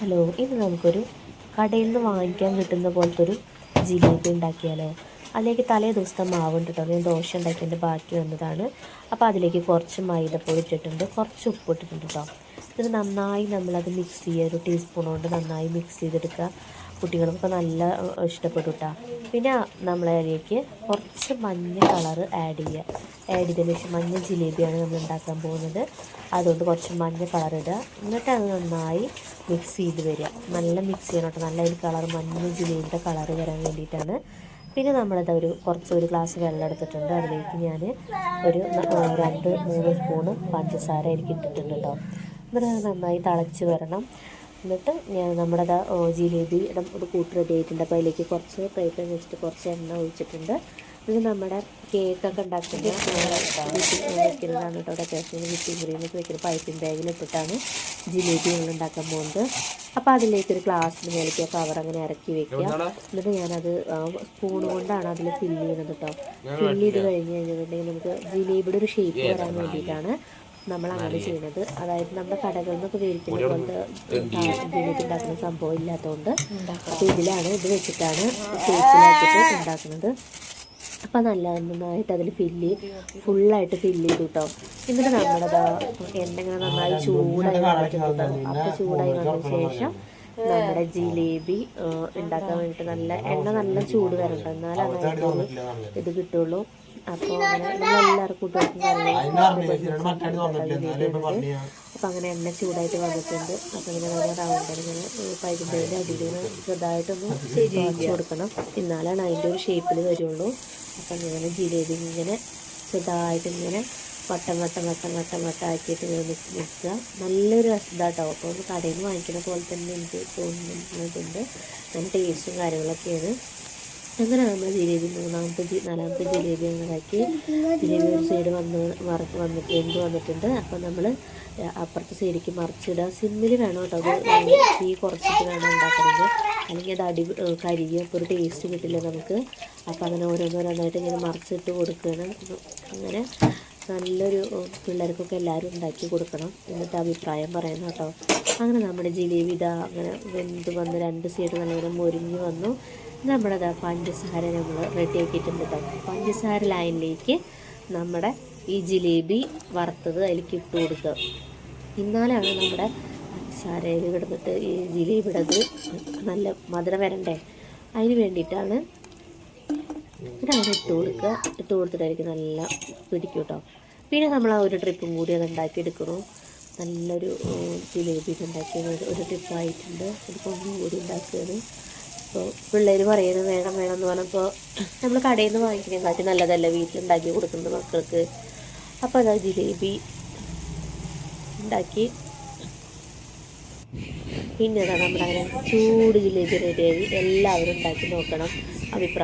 Hello ഇന്ന് നമുക്കൊരു കടയിൽ നിന്ന് വാങ്ങിക്കാൻ കിട്ടുന്ന പോലത്തെ ഒരു ജിലേബി ഉണ്ടാക്കിയാലോ? അതിലേക്ക് തലേ ദിവസത്തെ മാവുണ്ട് കേട്ടോ ഞാൻ ദോശ ഉണ്ടാക്കിയതിന്റെ ബാക്കി വന്നതാണ്. അപ്പോൾ അതിലേക്ക് കുറച്ച് മൈദപ്പൊടി ഇട്ടിട്ടുണ്ട് കുറച്ച് ഉപ്പ് ഇട്ടിട്ടുണ്ട് കേട്ടോ. ഇത് നന്നായി നമ്മളത് മിക്സ് ചെയ്യുക ഒരു ടീസ്പൂൺ കൊണ്ട് നന്നായി മിക്സ് ചെയ്തെടുക്കുക. കുട്ടികൾക്കൊക്കെ നല്ല ഇഷ്ടപ്പെടും കേട്ടോ പിന്നെ നമ്മളതിലേക്ക് കുറച്ച് മഞ്ഞ കളർ ആഡ് ചെയ്യുക ആഡ് ചെയ്തതിന് ശേഷം മഞ്ഞ ജിലേബിയാണ് നമ്മൾ ഉണ്ടാക്കാൻ പോകുന്നത്. അതുകൊണ്ട് കുറച്ച് മഞ്ഞ കളർ ഇടുക. എന്നിട്ട് അത് നന്നായി മിക്സ് ചെയ്ത് വരിക. നല്ല മിക്സ് ചെയ്യണം കേട്ടോ. നല്ല ഒരു കളർ മഞ്ഞ ജിലേബിയുടെ കളർ വരാൻ വേണ്ടിയിട്ടാണ്. പിന്നെ നമ്മളത് ഒരു കുറച്ച് ഒരു ഗ്ലാസ് വെള്ളം എടുത്തിട്ടുണ്ട്. അതിലേക്ക് ഞാൻ ഒരു രണ്ട് മൂന്ന് സ്പൂണ് പഞ്ചസാര എനിക്ക് ഇട്ടിട്ടുണ്ട് കേട്ടോ. എന്നിട്ട് നന്നായി തിളച്ച് വരണം. എന്നിട്ട് ഞാൻ നമ്മുടെ ജിലേബിയുടെ ഒരു കൂട്ട് റെഡി ആയിട്ടുണ്ട്. അപ്പോൾ അതിലേക്ക് കുറച്ച് പാൻ വെച്ചിട്ട് കുറച്ച് എണ്ണ ഒഴിച്ചിട്ടുണ്ട്. ഇത് നമ്മുടെ കേക്കൊക്കെ ഉണ്ടാക്കുന്നത് വെക്കുന്നതാണ് കേട്ടോ. ഡെക്കറേഷൻ വിപ്പിംഗ് ക്രീമൊക്കെ വെക്കുന്ന പൈപ്പിംഗ് ബാഗിൽ ഇട്ടിട്ടാണ് ജിലേബി ഞങ്ങൾ ഉണ്ടാക്കാൻ പോകുന്നത്. അപ്പോൾ അതിലേക്ക് ഒരു ഗ്ലാസ്സിന് മേലേക്ക് കവർ അങ്ങനെ ഇറക്കി വെക്കുക. എന്നിട്ട് ഞാനത് സ്പൂൺ കൊണ്ടാണ് അതിൽ ഫില്ല് ചെയ്യുന്നത് കേട്ടോ. ഫില്ല് ചെയ്ത് കഴിഞ്ഞ് കഴിഞ്ഞിട്ടുണ്ടെങ്കിൽ നമുക്ക് ജിലേബിയുടെ ഒരു ഷേപ്പ് വരാൻ വേണ്ടിയിട്ടാണ്. നമ്മൾ അങ്ങനെ ചെയ്യുന്നത്. അതായത് നമ്മുടെ കടകളിൽ നിന്നൊക്കെ മേടിക്കുന്ന പോലത്തെ ഉണ്ടാക്കുന്ന സംഭവം ഇല്ലാത്തതുകൊണ്ട് അപ്പോൾ ഇതിലാണ് ഇത് വെച്ചിട്ടാണ് ഷേപ്പിലാക്കിയിട്ട് ഉണ്ടാക്കുന്നത്. അപ്പൊ നല്ല നന്നായിട്ട് അതിൽ ഫില്ല് ഫുള്ളായിട്ട് ഫില്ല് ചെയ്തു കേട്ടോ എന്നിട്ട് നമ്മളത് എണ്ണ ഇങ്ങനെ നന്നായി ചൂടായി വന്നിട്ടുണ്ട് അപ്പോൾ ചൂടായി വന്നതിന് ശേഷം നമ്മുടെ ജിലേബി ഉണ്ടാക്കാൻ വേണ്ടിയിട്ട് നല്ല എണ്ണ നല്ല ചൂട് വരണ്ട എന്നാലാണ് അതിന്റെ ഇത് കിട്ടുള്ളൂ. അപ്പോൾ അങ്ങനെ നമ്മളെല്ലാവർക്കും കുട്ടികൾക്കും കാര്യങ്ങളും അപ്പം അങ്ങനെ എണ്ണ ചൂടായിട്ട് വന്നിട്ടുണ്ട്. അപ്പം ഇങ്ങനെ നല്ല റൗണ്ടിങ്ങനെ ഇങ്ങനെ പൈപ്പിന്റെ അടിയിൽ നിന്ന് ചെറുതായിട്ടൊന്ന് ശരിയാക്കി കൊടുക്കണം. എന്നാലാണ് അതിന്റെ ഒരു ഷേപ്പിൽ വരുള്ളൂ. അപ്പം ഇങ്ങനെ ജിലേബി ഇങ്ങനെ ചെറുതായിട്ട് ഇങ്ങനെ വട്ടം വട്ടം വട്ടം വട്ടം വട്ടം ആക്കിയിട്ട് ഇങ്ങനെ മിക്സ് നിൽക്കുക നല്ലൊരു ഇതാട്ടോ. അപ്പോൾ ഒന്ന് കടയിൽ നിന്ന് വാങ്ങിക്കുന്ന പോലെ തന്നെ എനിക്ക് തോന്നുന്നുണ്ട്. നല്ല ടേസ്റ്റും കാര്യങ്ങളൊക്കെയാണ്. അങ്ങനെ നമ്മൾ ജിലേബി മൂന്നാമത്തെ നാലാമത്തെ ജിലേബി അങ്ങനെ ആക്കി ജിലേബി ഒരു സൈഡ് വന്ന് മറക്ക് വന്നിട്ട് എന്ത് വന്നിട്ടുണ്ട്. അപ്പം നമ്മൾ അപ്പുറത്തെ സൈഡിലേക്ക് മറിച്ചിടുക. സിമ്മിൽ വേണം കേട്ടോ. അത് തീ കുറച്ചിട്ട് വേണം ഉണ്ടാക്കുന്നത് അല്ലെങ്കിൽ അത് അടി കരിയും അപ്പോൾ ഒരു ടേസ്റ്റ് കിട്ടില്ല നമുക്ക്. അപ്പം അങ്ങനെ ഓരോന്നോരോന്നായിട്ട് ഇങ്ങനെ മറിച്ചിട്ട് കൊടുക്കുകയാണ്. അങ്ങനെ നല്ലൊരു പിള്ളേർക്കൊക്കെ എല്ലാവരും ഉണ്ടാക്കി കൊടുക്കണം എന്നിട്ട് അഭിപ്രായം പറയണം കേട്ടോ. അങ്ങനെ നമ്മുടെ ജിലേബി ഇതാ അങ്ങനെ വെന്ത് വന്ന് രണ്ട് സൈഡ് നല്ലവണ്ണം മൊരിഞ്ഞ് വന്നു. നമ്മുടെ പഞ്ചസാര നമ്മൾ റെഡി ആക്കിയിട്ടുണ്ട് കേട്ടോ. പഞ്ചസാര ലൈനിലേക്ക് നമ്മുടെ ഈ ജിലേബി വറുത്തത് അതിലേക്ക് ഇട്ട് കൊടുക്കുക. ഇന്നാലാണ് നമ്മുടെ പഞ്ചസാരയിൽ കിടന്നിട്ട് ഈ ജിലേബിയുടെ നല്ല മധുരം വരണ്ടേ? അതിന് വേണ്ടിയിട്ടാണ് ഇതങ്ങനെ ഇട്ട് കൊടുക്കുക. ഇട്ട് കൊടുത്തിട്ടായിരിക്കും നല്ല പിടിക്കും കേട്ടോ പിന്നെ നമ്മൾ ആ ഒരു ട്രിപ്പും കൂടി അത് ഉണ്ടാക്കിയെടുക്കണം നല്ലൊരു ജിലേബി ഉണ്ടാക്കിയത് ഒരു ട്രിപ്പായിട്ടുണ്ട് ഒരു ഒന്നും കൂടി ഉണ്ടാക്കിയത് അപ്പോൾ പിള്ളേർ പറയുന്നത് വേണം വേണം എന്ന് പറഞ്ഞപ്പോൾ നമ്മൾ കടയിൽ നിന്ന് വാങ്ങിക്കുന്നതിനെക്കാട്ടി നല്ലതല്ല വീട്ടിലുണ്ടാക്കി കൊടുക്കുന്നത് മക്കൾക്ക്? അപ്പോൾ അതാ ജിലേബി ഉണ്ടാക്കി. പിന്നെ അതാണ് നമ്മുടെ അങ്ങനെ ചൂട് ജിലേബി റെഡിയായി എല്ലാവരും ഉണ്ടാക്കി നോക്കണം. അഭിപ്രായം